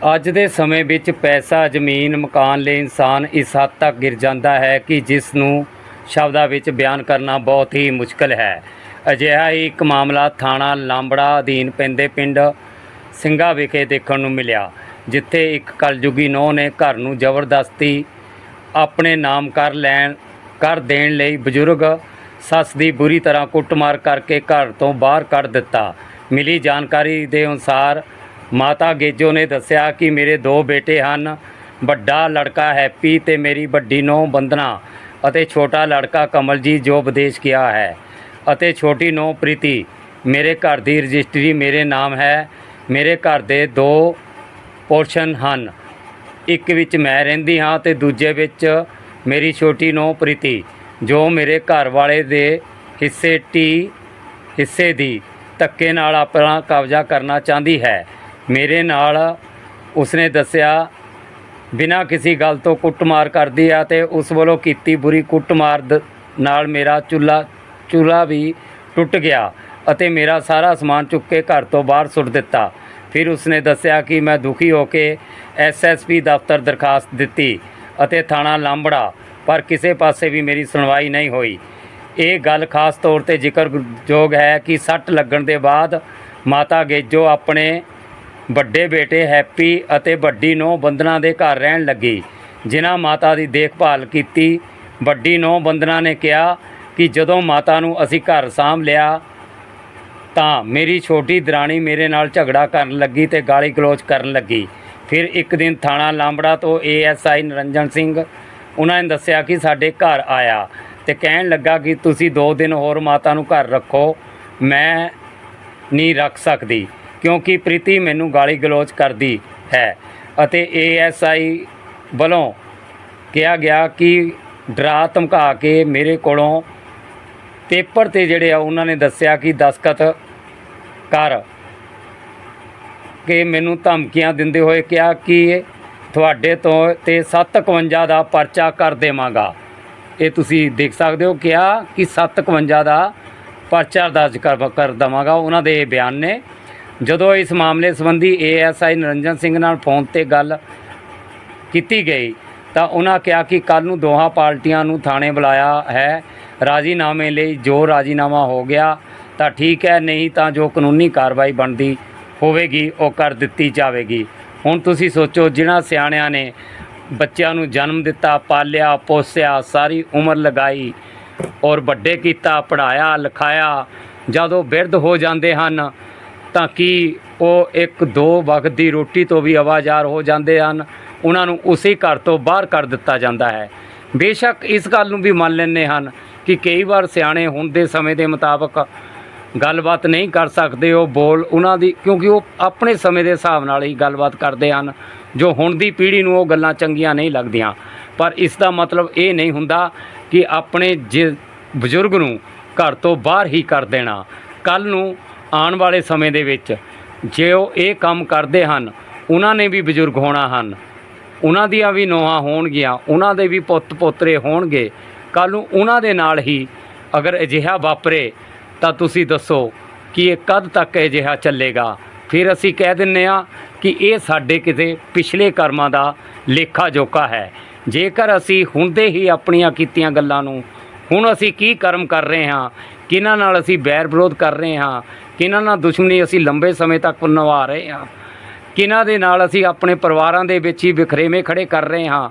ਅੱਜ ਦੇ ਸਮੇਂ ਵਿੱਚ ਪੈਸਾ, ਜ਼ਮੀਨ, ਮਕਾਨ ਲਈ ਇਨਸਾਨ ਇਸ ਹੱਦ ਤੱਕ ਗਿਰ ਜਾਂਦਾ ਹੈ ਕਿ ਜਿਸ ਨੂੰ ਸ਼ਬਦਾਂ ਵਿੱਚ ਬਿਆਨ ਕਰਨਾ ਬਹੁਤ ਹੀ ਮੁਸ਼ਕਲ ਹੈ। ਅਜਿਹਾ ਹੀ ਇੱਕ ਮਾਮਲਾ ਥਾਣਾ ਲਾਂਬੜਾ ਅਧੀਨ ਪੈਂਦੇ ਪਿੰਡ ਸਿੰਘਾ ਵਿਖੇ ਦੇਖਣ ਨੂੰ ਮਿਲਿਆ, ਜਿੱਥੇ ਇੱਕ ਕਲਯੁਗੀ ਨੌ ਨੇ ਘਰ ਨੂੰ ਜ਼ਬਰਦਸਤੀ ਆਪਣੇ ਨਾਮ ਕਰ ਲੈਣ, ਕਰ ਦੇਣ ਲਈ ਬਜ਼ੁਰਗ ਸੱਸ ਦੀ ਬੁਰੀ ਤਰ੍ਹਾਂ ਕੁੱਟਮਾਰ ਕਰਕੇ ਘਰ ਤੋਂ ਬਾਹਰ ਕੱਢ ਦਿੱਤਾ। ਮਿਲੀ ਜਾਣਕਾਰੀ ਦੇ ਅਨੁਸਾਰ ਮਾਤਾ ਗੇਜੋ ਨੇ ਦੱਸਿਆ ਕਿ ਮੇਰੇ ਦੋ ਬੇਟੇ ਹਨ। ਵੱਡਾ ਲੜਕਾ ਹੈਪੀ ਤੇ ਮੇਰੀ ਵੱਡੀ ਨੂੰਹ ਬੰਦਨਾ ਅਤੇ ਛੋਟਾ ਲੜਕਾ ਕਮਲਜੀਤ ਜੋ ਵਿਦੇਸ਼ ਗਿਆ ਹੈ। ਅਤੇ ਛੋਟੀ ਨੂੰਹ ਪ੍ਰੀਤੀ, ਮੇਰੇ ਘਰ ਦੀ ਰਜਿਸਟਰੀ ਮੇਰੇ ਨਾਮ ਹੈ। ਮੇਰੇ ਘਰ ਦੇ ਦੋ ਪੋਰਸ਼ਨ ਹਨ। ਇੱਕ ਵਿੱਚ ਮੈਂ ਰਹਿੰਦੀ ਹਾਂ ਤੇ ਦੂਜੇ ਵਿੱਚ ਮੇਰੀ ਛੋਟੀ ਨੂੰਹ ਪ੍ਰੀਤੀ, ਜੋ ਮੇਰੇ ਘਰ ਵਾਲੇ ਦੇ ਹਿੱਸੇ ਟੀ, ਹਿੱਸੇ ਦੀ ਧੱਕੇ ਨਾਲ ਆਪਣਾ ਕਬਜ਼ਾ ਕਰਨਾ ਚਾਹੁੰਦੀ ਹੈ। ਮੇਰੇ ਨਾਲ ਉਸਨੇ ਦੱਸਿਆ, ਬਿਨਾਂ ਕਿਸੇ ਗੱਲ ਤੋਂ ਕੁੱਟਮਾਰ ਕਰਦੀ ਆ ਤੇ ਉਸ ਵੱਲੋਂ ਕੀਤੀ ਬੁਰੀ ਕੁੱਟਮਾਰ ਦ- ਨਾਲ ਮੇਰਾ ਚੁੱਲਾ ਚੁੱਲਾ ਵੀ ਟੁੱਟ ਗਿਆ ਅਤੇ ਮੇਰਾ ਸਾਰਾ ਸਮਾਨ ਚੁੱਕ ਕੇ ਘਰ ਤੋਂ ਬਾਹਰ ਸੁੱਟ ਦਿੱਤਾ। ਫਿਰ ਉਸਨੇ ਦੱਸਿਆ ਕਿ ਮੈਂ ਦੁਖੀ ਹੋ ਕੇ ਐਸਐਸਪੀ ਦਫ਼ਤਰ ਦਰਖਾਸਤ ਦਿੱਤੀ ਅਤੇ ਥਾਣਾ ਲਾਂਬੜਾ, ਪਰ ਕਿਸੇ ਪਾਸੇ ਵੀ ਮੇਰੀ ਸੁਣਵਾਈ ਨਹੀਂ ਹੋਈ। ਇਹ ਗੱਲ ਖਾਸ ਤੌਰ ਤੇ ਜ਼ਿਕਰਯੋਗ ਹੈ ਕਿ ਸੱਟ ਲੱਗਣ ਦੇ ਬਾਅਦ ਮਾਤਾ ਗੇਜੋ ਆਪਣੇ ਵੱਡੇ ਬੇਟੇ ਹੈਪੀ ਅਤੇ ਵੱਡੀ ਨੂੰਹ ਬੰਦਨਾ ਦੇ ਘਰ ਰਹਿਣ ਲੱਗੀ। ਜਿਨ੍ਹਾਂ ਮਾਤਾ ਦੀ ਦੇਖਭਾਲ ਕੀਤੀ, ਵੱਡੀ ਨੂੰਹ ਬੰਦਨਾ ਨੇ ਕਿਹਾ ਕਿ ਜਦੋਂ ਮਾਤਾ ਨੂੰ ਅਸੀਂ ਘਰ ਸਾਂਭ ਲਿਆ ਤਾਂ ਮੇਰੀ ਛੋਟੀ ਦਰਾਣੀ ਮੇਰੇ ਨਾਲ ਝਗੜਾ ਕਰਨ ਲੱਗੀ ਤੇ ਗਾਲੀ ਗਲੋਚ ਕਰਨ ਲੱਗੀ। ਫਿਰ ਇੱਕ ਦਿਨ ਥਾਣਾ ਲਾਂਬੜਾ ਤੋਂ ਏਐਸਆਈ ਨਰਿੰਜਨ ਸਿੰਘ, ਉਹਨਾਂ ਨੇ ਦੱਸਿਆ ਕਿ ਸਾਡੇ ਘਰ ਆਇਆ ਤੇ ਕਹਿਣ ਲੱਗਾ ਕਿ ਤੁਸੀਂ 2 ਦਿਨ ਹੋਰ ਮਾਤਾ ਨੂੰ ਘਰ ਰੱਖੋ, ਮੈਂ ਨਹੀਂ ਰੱਖ ਸਕਦੀ। ਕਿਉਂਕਿ ਪ੍ਰੀਤੀ ਮੈਨੂੰ ਗਾਲੀ ਗਲੋਚ ਕਰਦੀ ਹੈ ਅਤੇ ਏਐਸਆਈ ਵੱਲੋਂ ਕਿਹਾ ਗਿਆ ਕਿ ਡਰਾ ਧਮਕਾ ਕੇ ਮੇਰੇ ਕੋਲੋਂ ਪੇਪਰ ਤੇ ਜਿਹੜੇ ਆ ਉਹਨਾਂ ਨੇ ਦੱਸਿਆ ਕਿ ਦਸਖਤ ਕਰ ਕਿ ਮੈਨੂੰ ਧਮਕੀਆਂ ਦਿੰਦੇ ਹੋਏ ਕਿਹਾ ਕਿ ਤੁਹਾਡੇ ਤੋਂ ਤੇ 751 ਦਾ ਪਰਚਾ ਕਰ ਦੇਵਾਂਗਾ। ਇਹ ਤੁਸੀਂ ਦੇਖ ਸਕਦੇ ਹੋ, ਕਿਹਾ ਕਿ 751 ਦਾ ਪਰਚਾ ਦਰਜ ਕਰ ਕਰ ਦੇਵਾਂਗਾ। ਉਹਨਾਂ ਦੇ ਇਹ ਬਿਆਨ ਨੇ ਜਦੋਂ ਇਸ ਮਾਮਲੇ ਸੰਬੰਧੀ ਏਐਸਆਈ ਨਿਰੰਜਨ ਸਿੰਘ ਨਾਲ ਫੋਨ ਤੇ ਗੱਲ ਕੀਤੀ ਗਈ, ਤਾਂ ਉਹਨਾਂ ਕਿਹਾ ਕਿ ਕੱਲ ਨੂੰ ਦੋਹਾਂ ਪਾਰਟੀਆਂ ਨੂੰ ਥਾਣੇ ਬੁਲਾਇਆ ਹੈ। ਰਾਜ਼ੀਨਾਮੇ ਲਈ ਜੋ ਰਾਜ਼ੀਨਾਮਾ ਹੋ ਗਿਆ, ਤਾਂ ਠੀਕ ਹੈ, ਨਹੀਂ ਤਾਂ ਜੋ ਕਾਨੂੰਨੀ ਕਾਰਵਾਈ ਬਣਦੀ ਹੋਵੇਗੀ, ਉਹ ਕਰ ਦਿੱਤੀ ਜਾਵੇਗੀ। ਹੁਣ ਤੁਸੀਂ ਸੋਚੋ, ਜਿਨ੍ਹਾਂ ਸਿਆਣਿਆਂ ਨੇ ਬੱਚਿਆਂ ਨੂੰ ਜਨਮ ਦਿੱਤਾ, ਪਾਲਿਆ, ਪੋਸਿਆ, ਸਾਰੀ ਉਮਰ ਲਗਾਈ ਔਰ ਵੱਡੇ ਕੀਤਾ ਪੜਾਇਆ ਲਿਖਾਇਆ, ਜਦੋਂ ਬਿਰਧ ਹੋ ਜਾਂਦੇ ਹਨ ਤਾਂ ਕਿ ਉਹ ਇੱਕ ਦੋ ਵਕਤ ਦੀ ਰੋਟੀ ਤੋਂ ਵੀ ਆਵਾਜ਼ਾਰ ਹੋ ਜਾਂਦੇ ਹਨ, ਉਹਨਾਂ ਨੂੰ ਉਸੇ ਘਰ ਤੋਂ ਬਾਹਰ ਕਰ ਦਿੱਤਾ ਜਾਂਦਾ ਹੈ। ਬੇਸ਼ੱਕ ਇਸ ਗੱਲ ਨੂੰ ਵੀ ਮੰਨ ਲੈਂਦੇ ਹਨ ਕਿ ਕਈ ਵਾਰ ਸਿਆਣੇ ਹੁਣ ਦੇ ਸਮੇਂ ਦੇ ਮੁਤਾਬਕ ਗੱਲਬਾਤ ਨਹੀਂ ਕਰ ਸਕਦੇ, ਉਹ ਬੋਲ ਉਹਨਾਂ ਦੀ, ਕਿਉਂਕਿ ਉਹ ਆਪਣੇ ਸਮੇਂ ਦੇ ਹਿਸਾਬ ਨਾਲ ਹੀ ਗੱਲਬਾਤ ਕਰਦੇ ਹਨ, ਜੋ ਹੁਣ ਦੀ ਪੀੜ੍ਹੀ ਨੂੰ ਉਹ ਗੱਲਾਂ ਚੰਗੀਆਂ ਨਹੀਂ ਲੱਗਦੀਆਂ। ਪਰ ਇਸ ਦਾ ਮਤਲਬ ਇਹ ਨਹੀਂ ਹੁੰਦਾ ਕਿ ਆਪਣੇ ਜੇ, ਬਜ਼ੁਰਗ ਨੂੰ ਘਰ ਤੋਂ ਬਾਹਰ ਹੀ ਕਰ ਦੇਣਾ। ਕੱਲ ਨੂੰ ਆਉਣ ਵਾਲੇ ਸਮੇਂ ਦੇ ਵਿੱਚ ਜੇ ਉਹ ਇਹ ਕੰਮ ਕਰਦੇ ਹਨ, ਉਹਨਾਂ ਨੇ ਵੀ ਬਜ਼ੁਰਗ ਹੋਣਾ ਹਨ। ਉਹਨਾਂ ਦੀਆਂ ਵੀ ਨੋਹਾਂ ਹੋਣਗੀਆਂ, ਉਹਨਾਂ ਦੇ ਵੀ ਪੁੱਤ ਪੋਤਰੇ ਹੋਣਗੇ। ਕੱਲ ਨੂੰ ਉਹਨਾਂ ਦੇ ਨਾਲ ਹੀ ਅਗਰ ਅਜਿਹਾ ਵਾਪਰੇ, ਤਾਂ ਤੁਸੀਂ ਦੱਸੋ ਕਿ ਇਹ ਕਦ ਤੱਕ ਅਜਿਹਾ ਚੱਲੇਗਾ। ਫਿਰ ਅਸੀਂ ਕਹਿ ਦਿੰਨੇ ਆ ਕਿ ਇਹ ਸਾਡੇ ਕਿਤੇ ਪਿਛਲੇ ਕਰਮਾਂ ਦਾ ਲੇਖਾ ਜੋਖਾ ਹੈ। ਜੇਕਰ ਅਸੀਂ ਹੁੰਦੇ ਹੀ ਆਪਣੀਆਂ ਕੀਤੀਆਂ ਗੱਲਾਂ ਨੂੰ, ਹੁਣ ਅਸੀਂ ਕੀ ਕਰਮ ਕਰ ਰਹੇ ਹਾਂ? ਕਿਹਨਾਂ ਨਾਲ ਅਸੀਂ ਬੈਰ ਵਿਰੋਧ ਕਰ ਰਹੇ ਹਾਂ? ਕਿਹਨਾਂ ਨਾਲ ਦੁਸ਼ਮਣੀ ਅਸੀਂ ਲੰਬੇ ਸਮੇਂ ਤੱਕ ਨਿਭਾ ਰਹੇ ਹਾਂ? ਕਿਹਨਾਂ ਦੇ ਨਾਲ ਅਸੀਂ ਆਪਣੇ ਪਰਿਵਾਰਾਂ ਦੇ ਵਿੱਚ ਹੀ ਵਿਖਰੇਵੇਂ ਖੜੇ ਕਰ ਰਹੇ ਹਾਂ?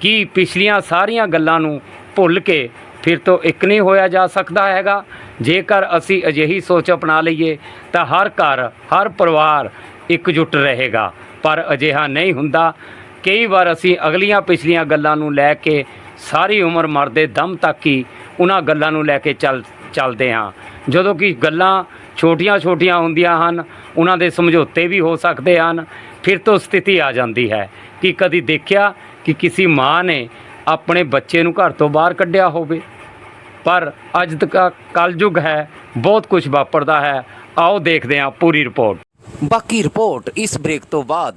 ਕਿ ਪਿਛਲੀਆਂ ਸਾਰੀਆਂ ਗੱਲਾਂ ਨੂੰ ਭੁੱਲ ਕੇ ਫਿਰ ਤੋਂ ਇੱਕ ਨਹੀਂ ਹੋਇਆ ਜਾ ਸਕਦਾ ਹੈਗਾ? ਜੇਕਰ ਅਸੀਂ ਅਜਿਹੀ ਸੋਚ ਅਪਣਾ ਲਈਏ, ਤਾਂ ਹਰ ਘਰ, ਹਰ ਪਰਿਵਾਰ ਇਕਜੁੱਟ ਰਹੇਗਾ। ਪਰ ਅਜਿਹਾ ਨਹੀਂ ਹੁੰਦਾ। ਕਈ ਵਾਰ ਅਸੀਂ ਅਗਲੀਆਂ ਪਿਛਲੀਆਂ ਗੱਲਾਂ ਨੂੰ ਲੈ ਕੇ ਸਾਰੀ ਉਮਰ ਮਰਦੇ ਦਮ ਤੱਕ ਹੀ ਉਹਨਾਂ ਗੱਲਾਂ ਨੂੰ ਲੈ ਕੇ ਚੱਲ ਚੱਲਦੇ ਹਾਂ। ਜਦੋਂ ਕਿ ਗੱਲਾਂ ਛੋਟੀਆਂ-ਛੋਟੀਆਂ ਹੁੰਦੀਆਂ ਹਨ, ਉਹਨਾਂ ਦੇ ਸਮਝੌਤੇ ਵੀ ਹੋ ਸਕਦੇ ਹਨ। ਫਿਰ ਤੋਂ ਸਥਿਤੀ ਆ ਜਾਂਦੀ ਹੈ ਕਿ ਕਦੀ ਦੇਖਿਆ ਕਿ ਕਿਸੇ ਮਾਂ ਨੇ ਆਪਣੇ ਬੱਚੇ ਨੂੰ ਘਰ ਤੋਂ ਬਾਹਰ ਕੱਢਿਆ ਹੋਵੇ। ਪਰ ਅੱਜ ਤੱਕ ਕਲਯੁਗ ਹੈ, ਬਹੁਤ ਕੁਝ ਵਾਪਰਦਾ ਹੈ। ਆਓ ਦੇਖਦੇ ਹਾਂ ਪੂਰੀ ਰਿਪੋਰਟ। ਬਾਕੀ ਰਿਪੋਰਟ ਇਸ ਬ੍ਰੇਕ ਤੋਂ ਬਾਅਦ।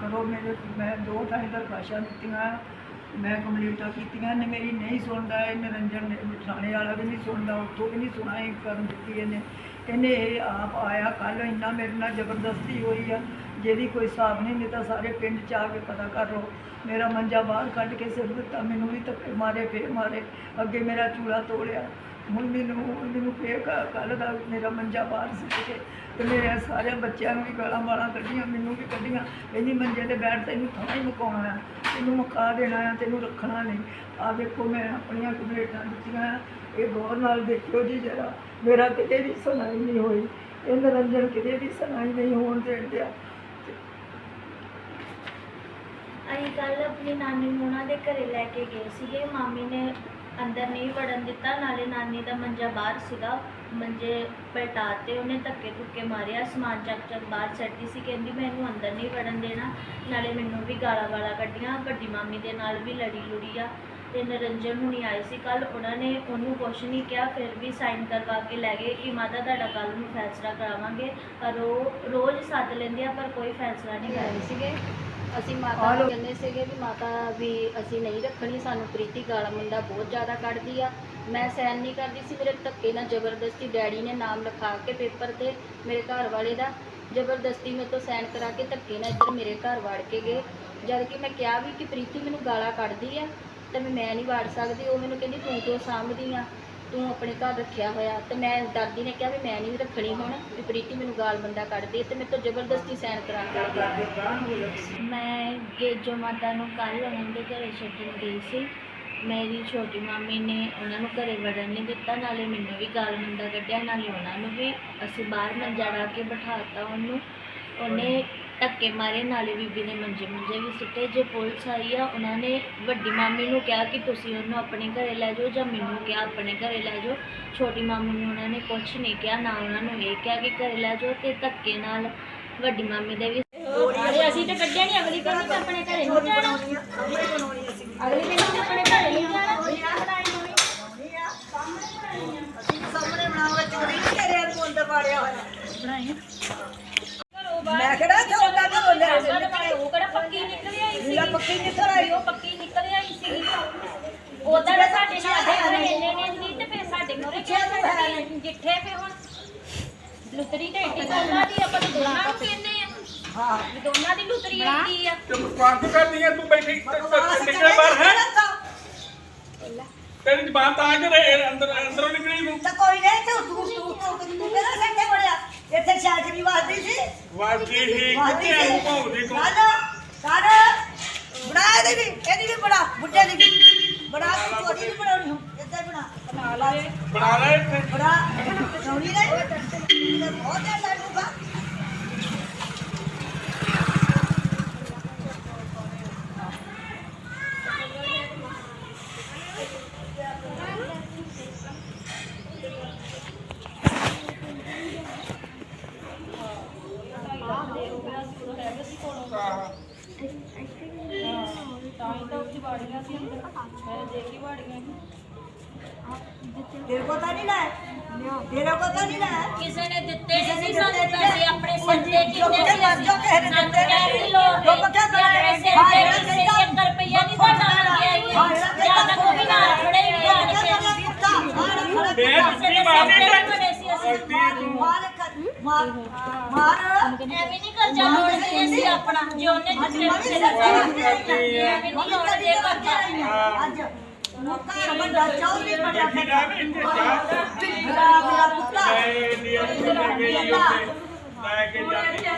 ਕਰੋ, ਮੇਰੇ ਮੈਂ ਦੋ ਥਾਈਂ ਦਰਖਾਸ਼ਾਂ ਦਿੱਤੀਆਂ ਮੈਂ ਕੰਪਲੀਟਾਂ ਕੀਤੀਆਂ ਨੇ, ਮੇਰੀ ਨਹੀਂ ਸੁਣਦਾ, ਇਹ ਨਿਰੰਜਨ ਥਾਣੇ ਵਾਲਾ ਵੀ ਨਹੀਂ ਸੁਣਦਾ, ਉੱਥੋਂ ਵੀ ਨਹੀਂ ਸੁਣਾਈ ਕਰਨ ਦਿੱਤੀ ਇਹਨੇ। ਇਹਨੇ ਇਹ ਆਪ ਆਇਆ ਕੱਲ ਇੰਨਾ ਮੇਰੇ ਨਾਲ ਜ਼ਬਰਦਸਤੀ ਹੋਈ ਆ, ਜਿਹਦੀ ਕੋਈ ਹਿਸਾਬ ਨਹੀਂ ਨਹੀਂ ਤਾਂ ਸਾਰੇ ਪਿੰਡ ਚ ਆ ਕੇ ਪਤਾ ਕਰ ਲਓ। ਮੇਰਾ ਮੰਜਾ ਬਾਹਰ ਕੱਢ ਕੇ ਸਿਰ ਦਿੱਤਾ, ਮੈਨੂੰ ਵੀ ਧੱਕੇ ਮਾਰੇ, ਫੇਰ ਮਾਰੇ, ਅੱਗੇ ਮੇਰਾ ਚੂੜਾ ਤੋੜਿਆ। ਹੁਣ ਮੈਨੂੰ ਹੁਣ ਮੈਨੂੰ ਫੇਰ ਕੱਲ ਦਾ ਮੇਰਾ ਮੰਜਾ ਬਾਹਰ ਸੀ ਕੇ ਤੇ ਮੇਰੇ ਸਾਰਿਆਂ ਬੱਚਿਆਂ ਨੂੰ ਵੀ ਗਾਲਾਂ ਵਾਲਾਂ ਕੱਢੀਆਂ, ਮੈਨੂੰ ਵੀ ਕੱਢੀਆਂ। ਇਹਦੀ ਮੰਜੇ ਤੇ ਬੈਠ ਤੈਨੂੰ ਥਾਂ ਹੀ ਮੁਕਾਉਣਾ ਆ ਤੈਨੂੰ ਮੁਕਾ ਦੇਣਾ ਆ ਤੈਨੂੰ ਰੱਖਣਾ ਨਹੀਂ। ਆ ਦੇਖੋ ਮੈਂ ਆਪਣੀਆਂ ਕੰਪਲੇਂਟਾਂ ਦਿੱਤੀਆਂ ਆ। ਇਹ ਗੌਰ ਨਾਲ ਦੇਖਿਓ ਜੀ ਜਰਾ। ਮੇਰਾ ਕਿਤੇ ਵੀ ਸੁਣਾਈ ਨਹੀਂ ਹੋਈ। ਇਹ ਨਿਰੰਜਨ ਕਿਤੇ ਵੀ ਸੁਣਾਈ ਨਹੀਂ ਹੋਣ ਦੇਣ ਦਿਆ। ਅਸੀਂ ਕੱਲ ਆਪਣੀ ਨਾਨੀ ਨੂੰ ਉਹਨਾਂ ਦੇ ਘਰੇ ਲੈ ਕੇ ਗਏ ਸੀਗੇ। ਮਾਮੀ ਨੇ ਅੰਦਰ ਨਹੀਂ ਵੜਨ ਦਿੱਤਾ, ਨਾਲੇ ਨਾਨੀ ਦਾ ਮੰਜਾ ਬਾਹਰ ਸੀਗਾ। ਮੰਜੇ ਪਲਟਾ ਤੇ ਉਹਨੇ ਧੱਕੇ ਧੁੱਕੇ ਮਾਰਿਆ। ਸਮਾਨ ਚੱਕ ਚੱਕ ਬਾਹਰ ਸੱਟੀ ਸੀ। ਕਹਿੰਦੀ ਮੈਨੂੰ ਅੰਦਰ ਨਹੀਂ ਵੜਨ ਦੇਣਾ। ਨਾਲੇ ਮੈਨੂੰ ਵੀ ਗਾਲਾਂ ਵਾਲਾ ਕੱਢੀਆਂ। ਵੱਡੀ ਮਾਮੀ ਦੇ ਨਾਲ ਵੀ ਲੜੀ ਲੁੜੀ ਆ। ਤੇ ਨਿਰੰਜਨ ਹੁਣੀ ਆਏ ਸੀ ਕੱਲ ਉਹਨਾਂ ਨੇ ਉਹਨੂੰ ਕੁਛ ਨਹੀਂ ਕਿਹਾ। ਫਿਰ ਵੀ ਸਾਈਨ ਕਰਵਾ ਕੇ ਲੈ ਗਏ। ਕਿ ਮਾਤਾ ਤੁਹਾਡਾ ਕੱਲ ਨੂੰ ਫੈਸਲਾ ਕਰਾਵਾਂਗੇ। ਪਰ ਉਹ ਰੋਜ਼ ਸੱਦ ਲੈਂਦੇ ਆ, ਪਰ ਕੋਈ ਫੈਸਲਾ ਨਹੀਂ ਕਰ ਸੀਗੇ। ਅਸੀਂ ਮਾਤਾ ਨੂੰ ਕਹਿੰਦੇ ਸੀਗੇ ਵੀ ਮਾਤਾ ਵੀ ਅਸੀਂ ਨਹੀਂ ਰੱਖਣੀ, ਸਾਨੂੰ ਪ੍ਰੀਤੀ ਗਾਲਾ ਮੁੰਡਾ ਬਹੁਤ ਜ਼ਿਆਦਾ ਕੱਢਦੀ ਆ। ਮੈਂ ਸਹਿਨ ਨਹੀਂ ਕਰਦੀ ਸੀ, ਮੇਰੇ ਧੱਕੇ ਨਾਲ ਜ਼ਬਰਦਸਤੀ ਡੈਡੀ ਨੇ ਨਾਮ ਲਿਖਾ ਕੇ ਪੇਪਰ ਤੇ ਮੇਰੇ ਘਰ ਵਾਲੇ ਦਾ ਜ਼ਬਰਦਸਤੀ ਮੇਰੇ ਤੋਂ ਸਾਈਨ ਕਰਾ ਕੇ ਧੱਕੇ ਨਾਲ ਇੱਧਰ ਮੇਰੇ ਘਰ ਵੜ ਕੇ ਗਏ। ਜਦ ਕਿ ਮੈਂ ਕਿਹਾ ਵੀ ਕਿ ਪ੍ਰੀਤੀ ਮੈਨੂੰ ਗਾਲਾਂ ਕੱਢਦੀ ਆ, ਤੇ ਵੀ ਮੈਂ ਨਹੀਂ ਵੜ ਸਕਦੀ। ਉਹ ਮੈਨੂੰ ਕਹਿੰਦੀ, ਤੂੰ ਕਿਉਂ ਸਾਂਭਦੀ ਆ? ਤੂੰ ਆਪਣੇ ਘਰ ਰੱਖਿਆ ਹੋਇਆ। ਤੇ ਮੈਂ ਦਾਦੀ ਨੇ ਕਿਹਾ ਵੀ ਮੈਂ ਨਹੀਂ ਰੱਖਣੀ ਹੁਣ, ਵੀ ਪ੍ਰੀਤੀ ਮੈਨੂੰ ਗਾਲ ਮੰਦਾ ਕੱਢਦੀ ਹੈ ਤੇ ਮੇਰੇ ਤੋਂ ਜ਼ਬਰਦਸਤੀ ਸਾਈਨ ਕਰਾ ਕੇ ਮੈਂ ਗੇਜੋ ਮਾਤਾ ਨੂੰ ਕੱਲ ਉਹਨਾਂ ਦੇ ਘਰੇ ਛੱਡਣ ਗਈ ਸੀ, ਮੇਰੀ ਛੋਟੀ ਮਾਮੀ ਨੇ ਉਹਨਾਂ ਨੂੰ ਘਰੇ ਵੜਨ ਨਹੀਂ ਦਿੱਤਾ, ਨਾਲੇ ਮੈਨੂੰ ਵੀ ਗਾਲ ਮੰਦਾ ਕੱਢਿਆ, ਨਾਲੇ ਉਹਨਾਂ ਨੂੰ ਵੀ ਅਸੀਂ ਬਾਹਰ ਮੰਜਾ ਡਾ ਕੇ ਬਿਠਾਤਾ ਉਹਨੂੰ। ਉਹਨੇ ਧੱਕੇ ਮਾਰੇ, ਨਾਲੇ ਬੀਬੀ ਨੇ ਮੰਜੇ ਮੰਜੇ ਵੀ ਸੁੱਟੇ। ਜੇ ਪੁਲਿਸ ਆਈ ਆ, ਉਹਨਾਂ ਨੇ ਵੱਡੀ ਮਾਮੀ ਨੂੰ ਕਿਹਾ ਕਿ ਤੁਸੀਂ ਉਹਨੂੰ ਆਪਣੇ ਘਰੇ ਲੈ ਜਾਓ ਜਾਂ ਮੈਨੂੰ ਕਿਹਾ ਆਪਣੇ ਘਰੇ ਲੈ ਜਾਓ। ਛੋਟੀ ਮਾਮੀ ਨੂੰ ਉਹਨਾਂ ਨੇ ਕੁਝ ਨਹੀਂ ਕਿਹਾ, ਨਾ ਉਹਨਾਂ ਨੂੰ ਇਹ ਕਿਹਾ ਕਿ ਘਰੇ ਲੈ ਜਾਓ ਤੇ ਧੱਕੇ ਨਾਲ ਵੱਡੀ ਮਾਮੀ ਦੇ ਵੀ ਅਰੇ ਅਸੀਂ ਤਾਂ ਕੱਢਿਆ ਨਹੀਂ ਅਗਲੀ ਕਹਿੰਦੀ ਮੈਂ ਆਪਣੇ ਘਰੇ ਨਹੀਂ ਜਾਣਾ। ਅਗਲੀ ਕਹਿੰਦੀ ਮੈਂ ਆਪਣੇ ਘਰੇ ਨਹੀਂ ਜਾਣਾ। ਸਾਹਮਣੇ ਬਣਾਵਾ ਚੋਰੀ ਤੇਰੇ ਨੂੰ ਅੰਦਰ ਵਾੜਿਆ ਹੋਇਆ ਮੈਂ ਕਿਹੜਾ ਚੌਂਦਾ ਤੇ ਬੋਲਿਆ ਉਹ ਕਿਹੜਾ ਪੱਕੀ ਨਿਕਲ ਆਈ ਸੀ? ਲੀਲਾ ਪੱਕੀ ਕਿੱਥੋਂ ਆਈ? ਉਹ ਪੱਕੀ ਨਿਕਲ ਆਈ ਸੀ। ਉਦਾਂ ਤਾਂ ਸਾਡੇ ਨਾਲ ਘਰੇ ਇੰਨੇ ਨੇ ਨਹੀਂ ਤੇ ਫਿਰ ਸਾਡੇ ਕੋਲ ਕਿਹਾ ਜਿੱਥੇ ਫੇ ਹੁਣ ਲੁਤਰੀ ਤੇ ਏਡੀ ਕੋਲਾ ਦੀ ਆਪਾਂ ਤਾਂ ਦੋਨਾਂ ਨੂੰ ਹਾਂ ਵੀ ਦੋਨਾਂ ਦੀ ਲੁਤਰੀ ਏਡੀ ਆ। ਤੇ ਮੁਸਕਾਨ ਤੂੰ ਕਰਦੀ ਹੈ ਤੂੰ ਬੈਠੀ ਨਿਕਲੇ ਬਾਹਰ ਹੈ? ਤੇਰੀ ਜ਼ਬਾਨ ਤਾਂ ਆ ਕੇ ਰਹੇ ਅੰਦਰ ਅੰਦਰੋਂ ਨਿਕਲੀ ਤੂੰ ਤਾਂ ਕੋਈ ਨਹੀਂ ਤੂੰ ਤੂੰ ਤੂੰ ਤੂੰ ਤੂੰ ਕਿਹੜਾ ਸੰਡੇ ਬੜਿਆ ਇੱਥੇ ਸ਼ਾਕਰੀ ਵਾਦੀ ਸੀ। ਵਾਜੀ ਹੀ ਵਾਦੀ ਕਿੱਥੇ ਸੀ ਘੁੰਮਦੀ ਤੂੰ। ਕਾਦਾ ਕਾਦਾ ਬਣਾ ਇਹਦੀ ਵੀ ਇਹਦੀ ਵੀ ਬਣਾ ਬੁੱਢੇ ਦੀ ਵੀ। ਬਣਾ ਤੂੰ ਛੋਟੀ ਨਹੀਂ ਬਣਾਉਣੀ ਹੁਣ ਇੱਥੇ ਬਣਾ। ਬਣਾ ਲਾ ਬਣਾ ਲੈ ਇੱਥੇ। ਬਣਾ ਬਣਾਉਣੀ ਨਹੀਂ। ਬਹੁਤ ਹੈ ਸਾਨੂੰ ਬਾ ਤੇਰੇ ਕੋ ਤਾਂ ਨਹੀਂ ਲੈ ਤੇਰੇ ਕੋ ਤਾਂ ਨਹੀਂ ਲੈ ਕਿਸੇ ਨੇ ਦਿੱਤੇ ਨਹੀਂ ਸਾਨੂੰ ਪੈਸੇ ਆਪਣੇ ਸਿਰ ਤੇ ਕਿੰਨੇ ਕਿਤੇ ਮਰ ਜੋ ਕਿਸੇ ਨੇ ਸਾਨੂੰ ਦਿੱਤੇ ਦੀ ਨਹੀਂ। ਲੋੜ ਨਹੀਂ। ਪੱਕਾ ਕਰ ਆਪਣੇ ਸਿਰ ਹਾਂ ਕਿਸੇ ਕਹਿੰਦਾ ਇੱਕ ਰੁਪਈਆ ਨਹੀਂ ਸਾਡਾ ਮੰਗਿਆ ਹੀ ਜਾਂ ਤਾਂ ਕੋਈ ਨਾ ਖੜੇ ਵੀ ਆਣ ਕੇ ਬੇ ਕੀ ਮਾਰਨੀ ਬਣੇ ਸੀ ਅਸੀਂ ਮਾਰ ਮਾਰ ਐਵੇਂ ਨਹੀਂ ਕਰਜਾ ਲੋੜਦੇ ਸੀ ਆਪਣਾ ਜੇ ਉਹਨੇ ਜਿੱਤੇ ਐਵੇਂ ਨਹੀਂ ਲੋੜਦੇ ਕਰਜਾ ਅੱਜ। ਬੰਦਾ ਚੌਧਰੀ ਜਾ ਵੀ ਇੱਥੇ ਜਾ ਮੇਰਾ ਪੁੱਤਾ ਇਹ ਨੀ ਲੈ ਗਈ ਉੱਥੇ ਲੈ ਕੇ ਜਾਂਦੀ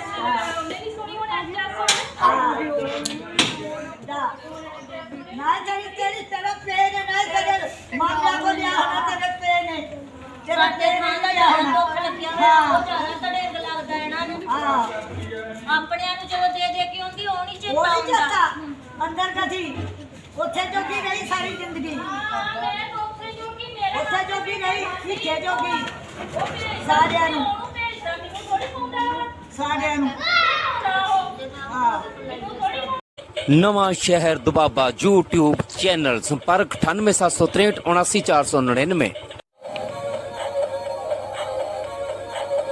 ਨਾ ਤੇਰੀ ਤੇਰੀ ਤੇਰਾ ਪੇ ਨੇ ਨਾ ਤੇਰੇ ਮਾਪਿਆਂ ਕੋ ਲਿਆ ਹੋਣਾ ਤੇਰੇ ਪੇ ਨੇ ਤੇਰਾ ਪੇ ਨੇ ਲਿਆ ਹੋਣਾ ਦੁੱਖ ਲੱਗਿਆ ਹੋਇਆ ਜ਼ਿਆਦਾ ਤੜੇਂਗ ਲੱਗਦਾ ਇਹਨਾਂ ਨੂੰ ਹਾਂ ਆਪਣਿਆਂ ਨੂੰ ਜਦੋਂ ਦੇ ਦੇ ਕੇ ਆਉਂਦੀ ਉਹ ਨਹੀਂ ਚੇਤਾ ਅੰਦਰ ਕਦੀ ਉੱਥੇ ਜੋਗੀ ਰਹੀ ਸਾਰੀ ਜ਼ਿੰਦਗੀ। ਉੱਥੇ ਜੋਗੀ ਰਹੀ ਸਿੱਖੇ ਜੋਗੀ। ਸਾਰਿਆਂ ਨੂੰ। ਸਾਰਿਆਂ ਨੂੰ। ਨਵਾਂ ਸ਼ਹਿਰ ਦੁਬਾਬਾ YouTube ਚੈਨਲ ਸੰਪਰਕ 98763 79499